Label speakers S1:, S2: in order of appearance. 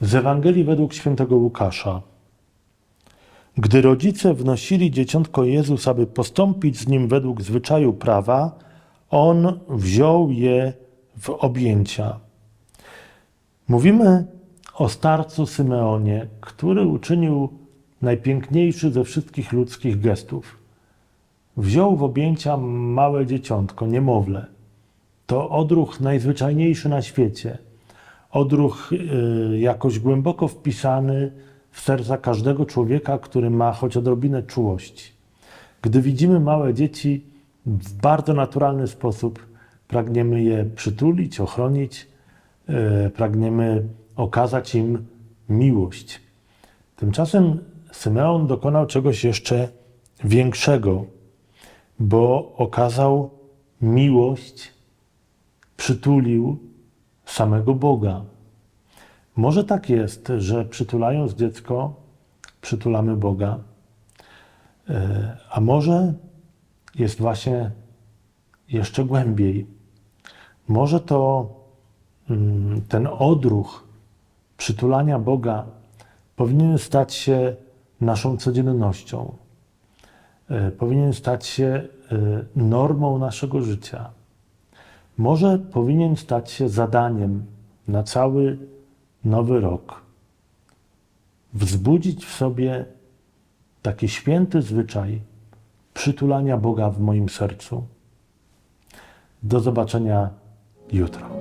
S1: Z Ewangelii według świętego Łukasza. Gdy rodzice wnosili dzieciątko Jezus, aby postąpić z nim według zwyczaju prawa, on wziął je w objęcia. Mówimy o starcu Symeonie, który uczynił najpiękniejszy ze wszystkich ludzkich gestów. Wziął w objęcia małe dzieciątko, niemowlę. To odruch najzwyczajniejszy na świecie. Odruch y, jakoś głęboko wpisany w serca każdego człowieka, który ma choć odrobinę czułości. Gdy widzimy małe dzieci, w bardzo naturalny sposób pragniemy je przytulić, ochronić, y, pragniemy okazać im miłość. Tymczasem Symeon dokonał czegoś jeszcze większego, bo okazał miłość, przytulił samego Boga. Może tak jest, że przytulając dziecko, przytulamy Boga, E, a może jest właśnie jeszcze głębiej. Może to mm, ten odruch przytulania Boga powinien stać się naszą codziennością. E, Powinien stać się e, normą naszego życia. Może powinien stać się zadaniem na cały nowy rok. Wzbudzić w sobie taki święty zwyczaj przytulania Boga w moim sercu. Do zobaczenia jutro.